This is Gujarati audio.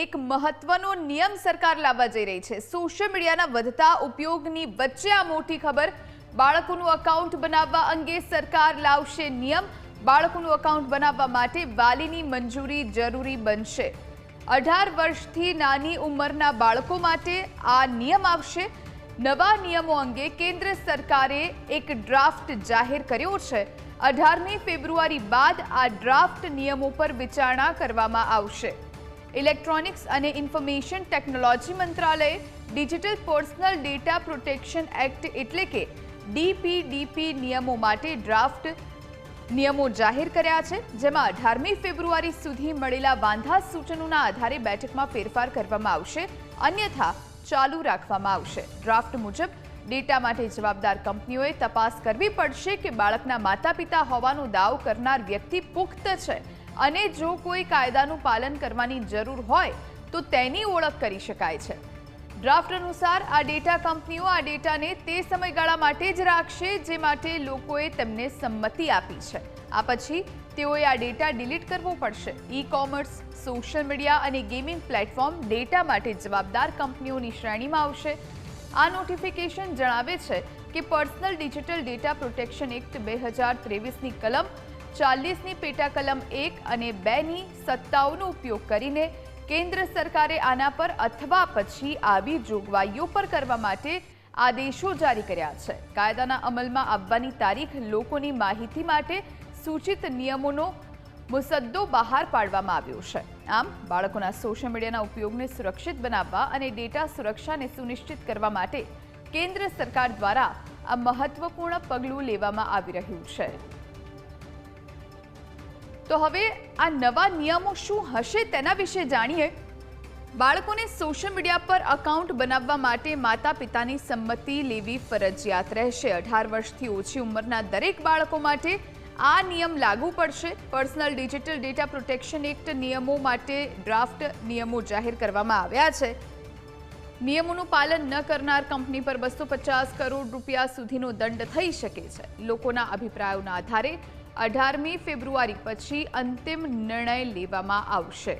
એક મહત્વનો નિયમ સરકાર લાવવા જઈ રહી છે. સોશિયલ મીડિયાના વધતા ઉપયોગની વચ્ચે આ મોટી ખબર બાળકોનું અકાઉન્ટ બનાવવા અંગે સરકાર લાવશે નિયમ. બાળકોનું અકાઉન્ટ બનાવવા માટે વાલીની મંજૂરી જરૂરી બનશે. અઢાર વર્ષથી નાની ઉંમરના બાળકો માટે આ નિયમ આવશે. નવા નિયમો અંગે કેન્દ્ર સરકારે એક ડ્રાફ્ટ જાહેર કર્યો છે. અઢારમી ફેબ્રુઆરી બાદ આ ડ્રાફ્ટ નિયમો પર વિચારણા કરવામાં આવશે. ઇલેક્ટ્રોનિક્સ અને ઇન્ફોર્મેશન ટેકનોલોજી મંત્રાલયે digital personal data protection act એટલે કે ડીપીડીપી નિયમો માટે ડ્રાફ્ટ નિયમો જાહેર કર્યા છે, જેમાં અઢારમી ફેબ્રુઆરી સુધી મળેલા વાંધા સૂચનોના આધારે બેઠકમાં ફેરફાર કરવામાં આવશે, અન્યથા ચાલુ રાખવામાં આવશે. ડ્રાફ્ટ મુજબ, ડેટા માટે જવાબદાર કંપનીઓએ તપાસ કરવી પડશે કે બાળકના માતા પિતા હોવાનો દાવ કરનાર વ્યક્તિ પુખ્ત છે. અને જો કોઈ કાયદાનું પાલન કરવાની જરૂર હોય, તો તેની ઓળખ કરી શકાય છે. ડ્રાફ્ટ અનુસાર આ ડેટા કંપનીઓ આ ડેટાને તે સમયગાળા માટે જ રાખશે જે માટે લોકોએ તેમને સંમતિ આપી છે. આ પછી તેઓએ આ ડેટા ડિલીટ કરવો પડશે. ઈ કોમર્સ સોશિયલ મીડિયા અને ગેમિંગ પ્લેટફોર્મ ડેટા માટે જવાબદાર કંપનીઓની શ્રેણીમાં આવશે. આ નોટિફિકેશન જણાવે છે કે personal digital data protection act બે હજાર ત્રેવીસની કલમ ચાલીસની પેટા કલમ એક અને બેની સત્તાઓનો ઉપયોગ કરીને કેન્દ્ર સરકારે આના પર અથવા પછી આવી જોગવાઈઓ પર કરવા માટે આદેશો જારી કર્યા છે. કાયદાના અમલમાં આવવાની તારીખ લોકોની માહિતી માટે સૂચિત નિયમોનો મુસદ્દો બહાર પાડવામાં આવ્યો છે. આમ, બાળકોના સોશિયલ મીડિયાના ઉપયોગને સુરક્ષિત બનાવવા અને ડેટા સુરક્ષાને સુનિશ્ચિત કરવા માટે કેન્દ્ર સરકાર દ્વારા આ મહત્વપૂર્ણ પગલું લેવામાં આવી રહ્યું છે. તો હવે આ નવા નિયમો શું હશે તેના વિશે જાણીએ. બાળકોને સોશિયલ મીડિયા પર અકાઉન્ટ બનાવવા માટે માતા પિતાની સંમતિ લેવી ફરજિયાત રહેશે. અઢાર વર્ષથી ઓછી ઉંમરના દરેક બાળકો માટે આ નિયમ લાગુ પડશે. Personal digital data protection act નિયમો માટે ડ્રાફ્ટ નિયમો જાહેર કરવામાં આવ્યા છે. નિયમોનું પાલન ન કરનાર કંપની પર બસો કરોડ રૂપિયા સુધીનો દંડ થઈ શકે છે. લોકોના અભિપ્રાયોના આધારે અઢારમી ફેબ્રુઆરી પછી અંતિમ નિર્ણય લેવામાં આવશે.